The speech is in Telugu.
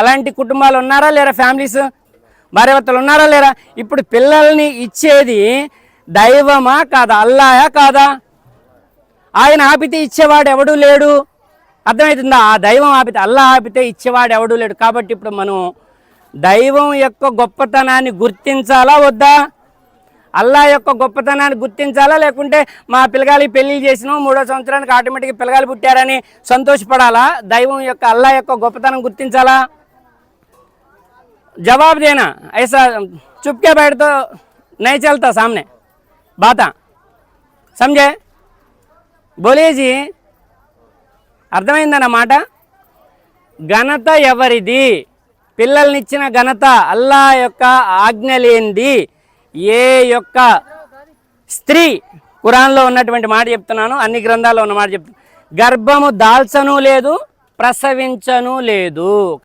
అలాంటి కుటుంబాలు ఉన్నారా లేరా ఫ్యామిలీస్? భార్యభర్తలు ఉన్నారా లేరా? ఇప్పుడు పిల్లల్ని ఇచ్చేది దైవమా కాదా? అల్లాయా కాదా? ఆయన ఆపితే ఇచ్చేవాడు ఎవడూ లేడు? అర్థమవుతుందా ఆ దైవం ఆపితే అల్లా ఆపితే ఇచ్చేవాడు ఎవడూ లేడు? కాబట్టి ఇప్పుడు మనం దైవం యొక్క గొప్పతనాన్ని గుర్తించాలా వద్దా? అల్లా యొక్క గొప్పతనాన్ని గుర్తించాలా? లేకుంటే మా పిల్లగాలి పెళ్ళి చేసినాం మూడో సంవత్సరానికి ఆటోమేటిక్గా పిల్లగాలు పుట్టారని సంతోషపడాలా? దైవం యొక్క అల్లా యొక్క గొప్పతనం గుర్తించాలా? जवाब देना ऐसा चुप के बैठ तो नहीं चलता सामने बात समझे बोलिए जी అర్థమైందన్న మాట ఘనత ఎవరిది పిల్లల్నిచ్చిన ఘనత అల్లా యొక్క ఆజ్ఞ లేనిది ఏ యొక్క స్త్రీ ఖురాన్లో ఉన్నటువంటి మాట చెప్తున్నాను అన్ని గ్రంథాల్లో ఉన్న మాట చెప్తున్నాను గర్భము దాల్చను లేదు ప్రసవించను లేదు